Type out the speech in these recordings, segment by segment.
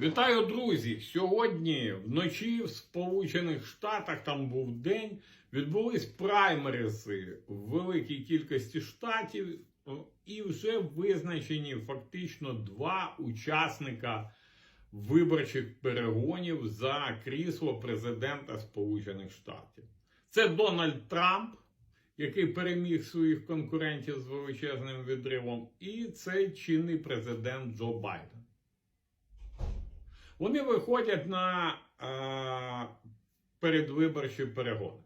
Вітаю, друзі! Сьогодні вночі в Сполучених Штатах там був день. Відбулись праймериси в великій кількості штатів, і вже визначені фактично два учасника виборчих перегонів за крісло президента Сполучених Штатів. Це Дональд Трамп, який переміг своїх конкурентів з величезним відривом, і це чинний президент Джо Байден. Вони виходять на е, передвиборчі перегони.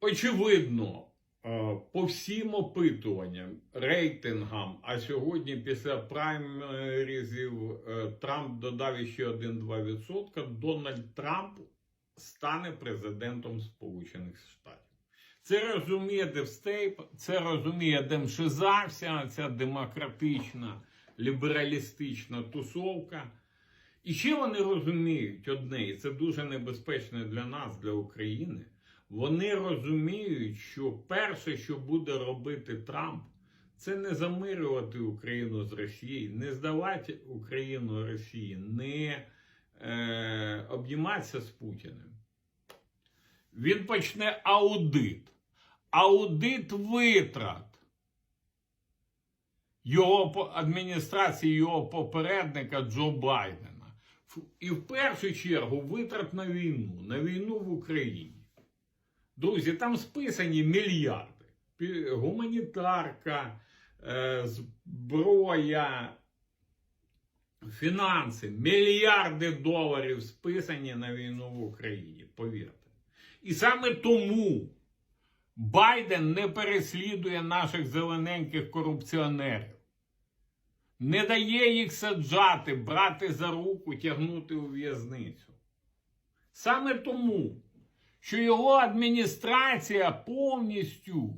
Очевидно, е, по всім опитуванням, рейтингам, а сьогодні після праймерізів е, Трамп додав ще 1-2%, Дональд Трамп стане президентом Сполучених Штатів. Це розуміє Девстейп, це розуміє Демшиза, вся ця демократична, лібералістична тусовка. І ще вони розуміють одне, і це дуже небезпечно для нас, для України. Вони розуміють, що перше, що буде робити Трамп, це не замирювати Україну з Росією, не здавати Україну Росії, не е, обійматися з Путіним. Він почне аудит. Аудит витрат його адміністрації, його попередника Джо Байдена. І в першу чергу витрат на війну, на війну в Україні. Друзі, там списані мільярди. Гуманітарка, е, зброя, фінанси, мільярди доларів списані на війну в Україні, повірте. І саме тому Байден не переслідує наших зелененьких корупціонерів, не дає їх саджати, брати за руку, тягнути у в'язницю. Саме тому, що його адміністрація повністю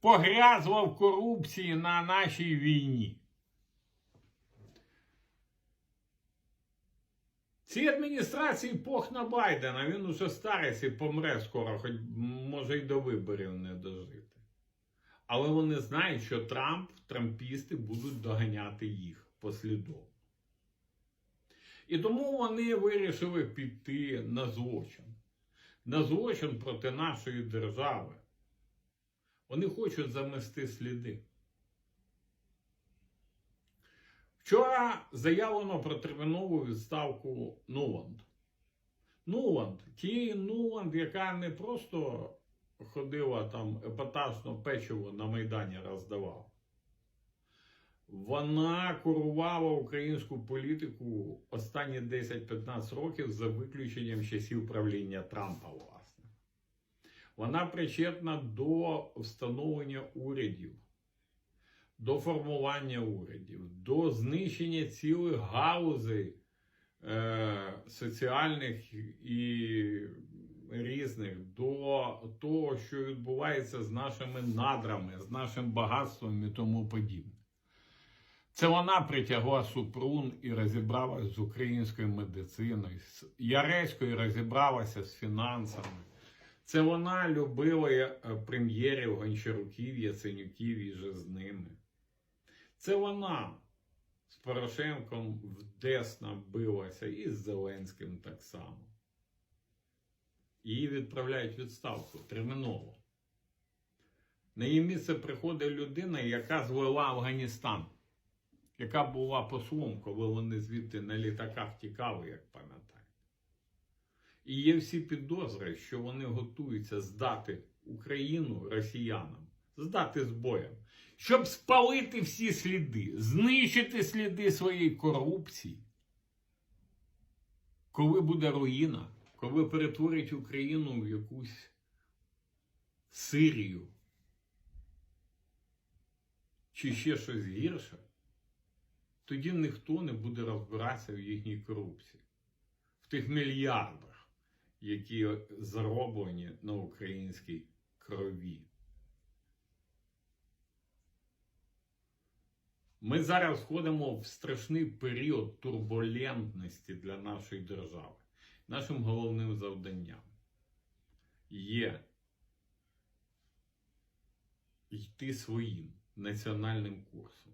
погрязла в корупції на нашій війні. Цій адміністрації пох на Байдена, він уже старець і помре скоро, хоч може й до виборів не дожити. Але вони знають, що Трамп, трампісти будуть доганяти їх послідовно. І тому вони вирішили піти на злочин. На злочин проти нашої держави. Вони хочуть замести сліди. Вчора заявлено про термінову відставку Нуланд. Нуланд, тієї Нуланд, яка не просто ходила там епатажно печиво на Майдані роздавала. Вона курувала українську політику останні 10-15 років за виключенням часів правління Трампа, власне. Вона причетна до встановлення урядів до формування урядів, до знищення цілих галузей е, соціальних і різних, до того, що відбувається з нашими надрами, з нашим багатством і тому подібне. Це вона притягла Супрун і розібралася з українською медициною, з Яреською розібралася з фінансами. Це вона любила е, прем'єрів Гончаруків, Яценюків і же з ними. Це вона з Порошенком вдесно билася і з Зеленським так само. Її відправляють відставку терміново. На її місце приходить людина, яка звела Афганістан, яка була послом, коли вони звідти на літаках тікали, як пам'ятаєте. І є всі підозри, що вони готуються здати Україну росіянам, здати з боєм, щоб спалити всі сліди, знищити сліди своєї корупції. Коли буде руїна, коли перетворять Україну в якусь Сирію чи ще щось гірше, тоді ніхто не буде розбиратися в їхній корупції, в тих мільярдах, які зароблені на українській крові. Ми зараз входимо в страшний період турбулентності для нашої держави. Нашим головним завданням є йти своїм національним курсом.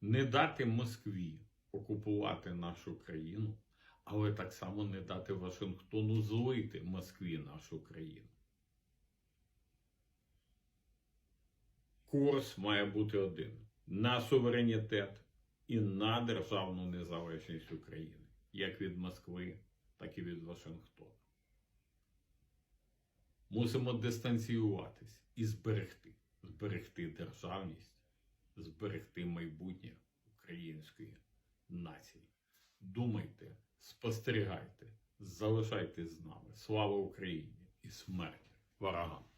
Не дати Москві окупувати нашу країну, але так само не дати Вашингтону злити Москві нашу країну. Курс має бути один на суверенітет і на державну незалежність України, як від Москви, так і від Вашингтона. Мусимо дистанціюватись і зберегти, зберегти державність, зберегти майбутнє української нації. Думайте, спостерігайте, залишайтесь з нами. Слава Україні і смерть ворогам!